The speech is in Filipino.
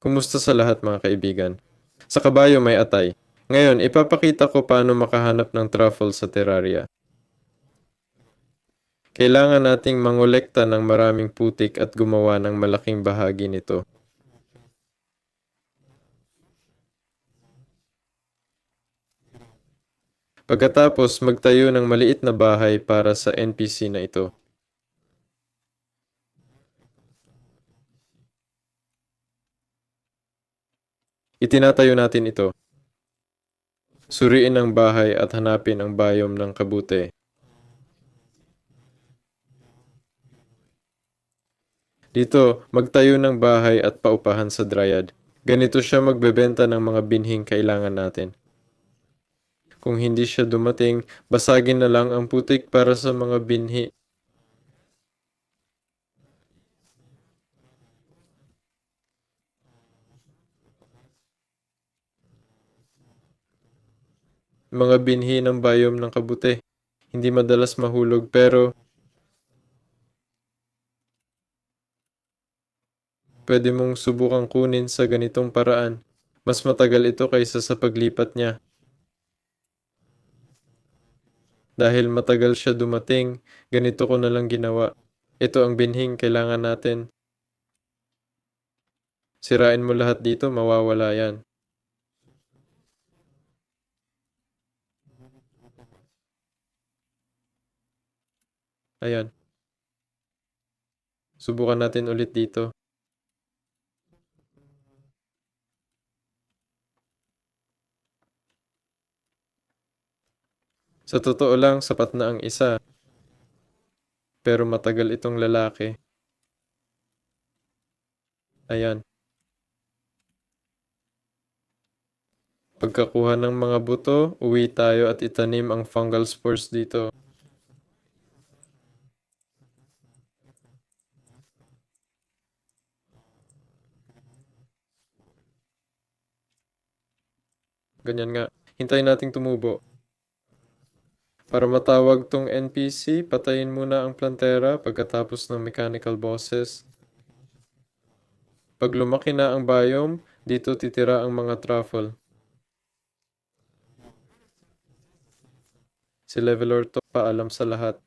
Kumusta sa lahat mga kaibigan? Sa kabayo may atay. Ngayon, ipapakita ko paano makahanap ng truffle sa terraria. Kailangan nating mangolekta ng maraming putik at gumawa ng malaking bahagi nito. Pagkatapos, magtayo ng maliit na bahay para sa NPC na ito. Itinatayo natin ito. Suriin ang bahay at hanapin ang bayom ng kabute. Dito, magtayo ng bahay at paupahan sa dryad. Ganito siya magbebenta ng mga binhing kailangan natin. Kung hindi siya dumating, basagin na lang ang putik para sa mga binhi. Mga binhi ng bayom ng kabute. Hindi madalas mahulog pero pwede mong subukang kunin sa ganitong paraan. Mas matagal ito kaysa sa paglipat niya. Dahil matagal siya dumating, ganito ko na lang ginawa. Ito ang binhing kailangan natin. Sirain mo lahat dito, mawawala yan. Ayan. Subukan natin ulit dito. Sa totoo lang, sapat na ang isa. Pero matagal itong lalaki. Ayan. Pagkakuha ng mga buto, uwi tayo at itanim ang fungal spores dito. Ganyan nga. Hintayin nating tumubo. Para matawag tong NPC, patayin muna ang plantera pagkatapos ng mechanical bosses. Pag lumaki na ang biome, dito titira ang mga truffle. Si Levelor to paalam sa lahat.